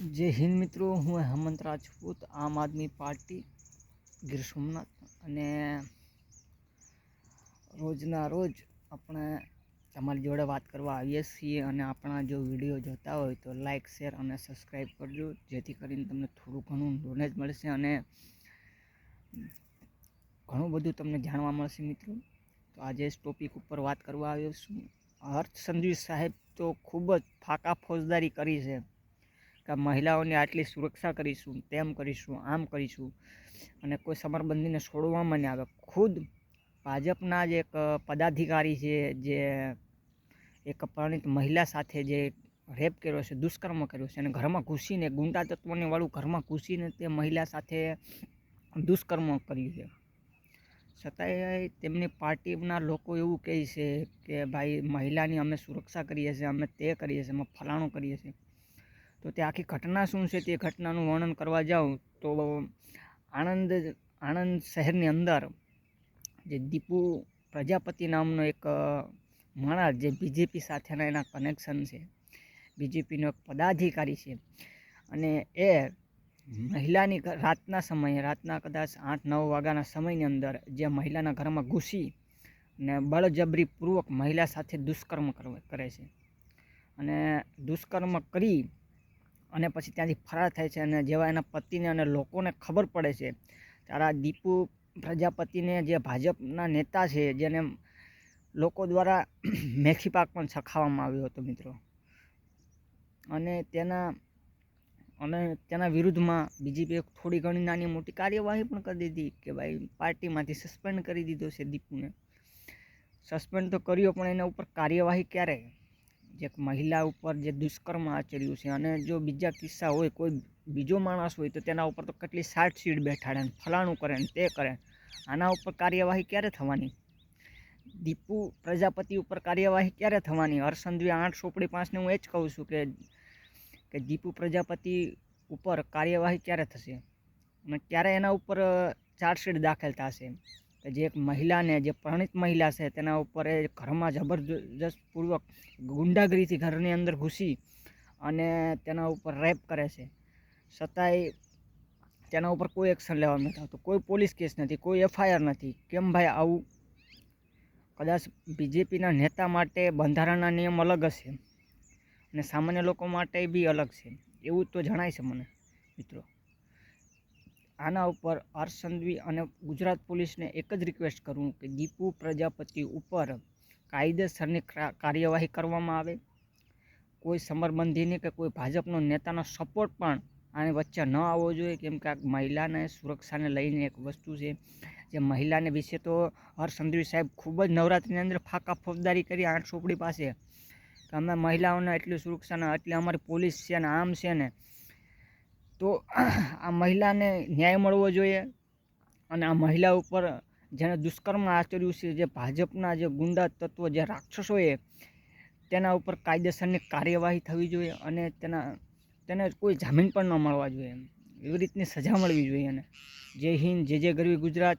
જય હિન્દ મિત્રો, હું હેમંત રાજપૂત, આમ આદમી પાર્ટી, ગીર સોમનાથ. અને રોજના રોજ આપણે તમારી જોડે વાત કરવા આવીએ છીએ અને આપણા જો વીડિયો જોતા હોય તો લાઇક શેર અને સબસ્ક્રાઈબ કરજો, જેથી કરીને તમને થોડું ઘણું નોલેજ મળશે અને ઘણું બધું તમને જાણવા મળશે મિત્રો. તો આજે ટોપિક ઉપર વાત કરવા આવ્યો છું. હર્ષ સંઘવી સાહેબ તો ખૂબ જ ફાકા ફોજદારી કરી છે. કે મહિલાઓની આટલી સુરક્ષા કરીશું, તેમ કરીશું, આમ કરીશું. અને કોઈ સમરબંધીને છોડવામાં નહીં આવે. ખુદ ભાજપના જ એક પદાધિકારી છે, જે એક પરિણીત મહિલા સાથે જે રેપ કર્યો છે, દુષ્કર્મ કર્યો છે, અને ઘરમાં ઘૂસીને, ગુંડા તત્વોને વાળું ઘરમાં ઘૂસીને તે મહિલા સાથે દુષ્કર્મ કર્યું છે. છતાંય તેમની પાર્ટીના લોકો એવું કહે છે કે, ભાઈ, મહિલાની અમે સુરક્ષા કરીએ છીએ, અમે તે કરીએ છીએ, અમે ફલાણું કરીએ છીએ. તો તે આખી ઘટના શું છે તે ઘટનાનું વર્ણન કરવા જાઉં તો આણંદ આણંદ શહેરની અંદર જે દીપુ પ્રજાપતિ નામનો એક માણસ જે બીજેપી સાથેના એના કનેક્શન છે. બીજેપીનો એક પદાધિકારી છે. અને એ મહિલાની રાતના સમયે, રાતના કદાચ આઠ, નવ વાગ્યાના સમયની અંદર જે મહિલાના ઘરમાં ઘૂસી અને બળજબરીપૂર્વક મહિલા સાથે દુષ્કર્મ કરે છે. અને દુષ્કર્મ કરી અને પછી ત્યાંથી ફરાર થાય છે અને જેવા એના પતિને અને લોકોને ખબર પડે છે. ત્યારે આ દીપુ પ્રજાપતિને જે ભાજપના નેતા છે, જેને લોકો દ્વારા મેથી પાક પણ ચખાવવામાં આવ્યો હતો મિત્રો. અને તેના અને તેના વિરુદ્ધમાં બીજી એક થોડી ઘણી નાની મોટી કાર્યવાહી પણ કરી દીધી કે ભાઈ પાર્ટીમાંથી સસ્પેન્ડ કરી દીધો છે દીપુને. સસ્પેન્ડ તો કર્યો પણ એના ઉપર કાર્યવાહી ક્યારે? જે મહિલા ઉપર જે દુષ્કર્મ આચર્યું છે અને જો બીજા કિસ્સા હોય, કોઈ બીજો માણસ હોય, તો તેના ઉપર તો કેટલી સાઠ સીટ બેઠાડે ને ફલાણું કરે ને તે કરે. આના ઉપર કાર્યવાહી ક્યારે થવાની? દીપુ પ્રજાપતિ ઉપર કાર્યવાહી ક્યારે થવાની? હરસંધવી આઠ સોપડી પાંચને હું એ જ કહું છું કે કે દીપુ પ્રજાપતિ ઉપર કાર્યવાહી ક્યારે થશે? અને ક્યારે એના ઉપર ચાર્જશીટ દાખલ થશે? કે જે એક મહિલાને, જે પરણિત મહિલા છે, તેના ઉપર એ ઘરમાં જબરજસ્તપૂર્વક ગુંડાગીરીથી ઘરની અંદર ઘૂસી અને તેના ઉપર રેપ કરે છે. છતાંય તેના ઉપર કોઈ એક્શન લેવામાં નથી આવતું. કોઈ પોલીસ કેસ નથી, કોઈ એફઆઈઆર નથી. કેમ ભાઈ આવું? કદાચ બીજેપીના નેતા માટે બંધારણના નિયમ અલગ હશે અને સામાન્ય લોકો માટે બી અલગ છે. એવું તો જણાય છે મને, મિત્રો. આના ઉપર હર્ષ અને ગુજરાત પોલીસને એક જ રિક્વેસ્ટ કરું કે દીપુ પ્રજાપતિ ઉપર કાયદેસરની કાર્યવાહી કરવામાં આવે. કોઈ સમરબંધીની કે કોઈ ભાજપનો નેતાનો સપોર્ટ પણ આની વચ્ચે ન આવવો જોઈએ, કેમ કે આ મહિલાને સુરક્ષાને લઈને એક વસ્તુ છે. જે મહિલાને વિશે તો હરસંધવી સાહેબ ખૂબ જ નવરાત્રિની અંદર ફાકા ફોજદારી કરી આઠ ચોપડી પાસે. કે અમે મહિલાઓને એટલી સુરક્ષાને, એટલી અમારી પોલીસ છે ને આમ છે ને તો આ મહિલાને ન્યાય મળવો જોઈએ અને આ મહિલા ઉપર જેણે દુષ્કર્મ આચર્યું છે, જે ભાજપના જે ગુંડા તત્વો, જે રાક્ષસોએ તેના ઉપર કાયદેસરની કાર્યવાહી થવી જોઈએ અને તેના, તેને કોઈ જામીન પણ ન મળવા જોઈએ એવી રીતની સજા મળવી જોઈએ એને. જય હિન્દ, જય જય ગરવી ગુજરાત.